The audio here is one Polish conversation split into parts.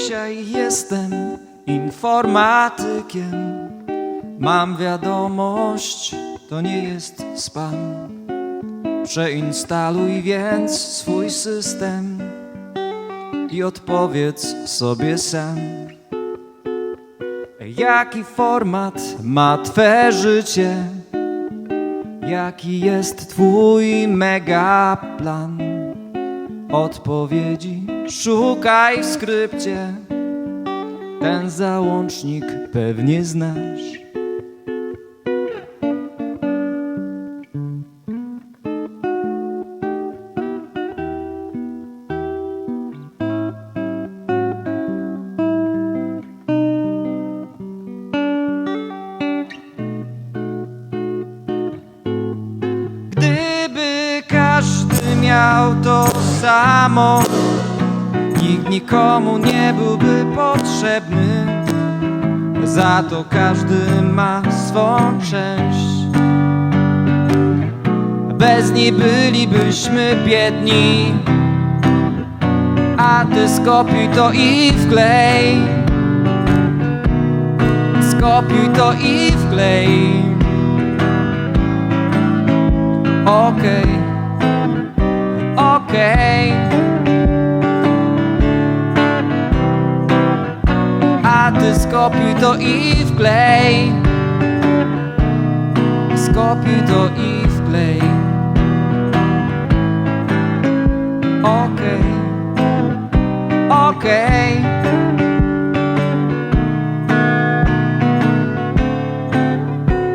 Dzisiaj jestem informatykiem. Mam wiadomość, to nie jest spam. Przeinstaluj więc swój system i odpowiedz sobie sam. Jaki format ma Twe życie? Jaki jest Twój megaplan? Odpowiedzi szukaj w skrypcie. Ten załącznik pewnie znasz. Gdyby każdy miał to samo, nikt nikomu nie byłby potrzebny. Za to każdy ma swą część. Bez niej bylibyśmy biedni. A ty skopiuj to i wklej. Skopiuj to i wklej. Okej, okej. Skopiuj to i wklej. Skopiuj to i wklej. Okej, okej.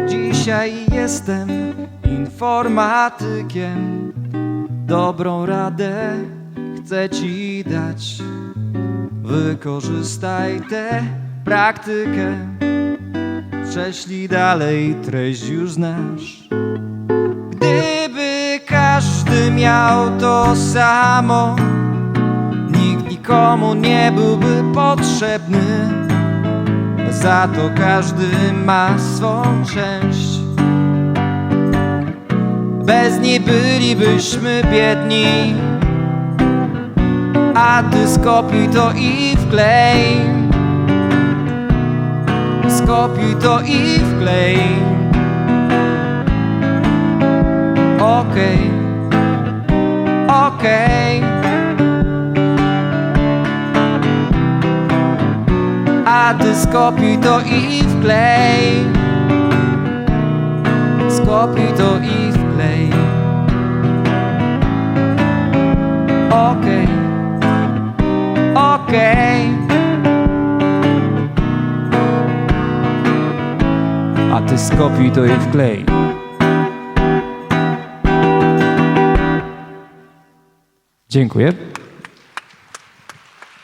Dzisiaj jestem informatykiem. Dobrą radę chcę ci dać. Wykorzystaj tę praktykę. Prześlij dalej, treść już znasz. Gdyby każdy miał to samo, nikt nikomu nie byłby potrzebny. Za to każdy ma swą część. Bez niej bylibyśmy biedni. A ty skopiuj to i wklej. Skopiuj to i wklej. Okej, okej. A ty skopiuj to i wklej. Skopiuj to i wklej. Okej, okej. Ty skopiuj to i wklej. Dziękuję.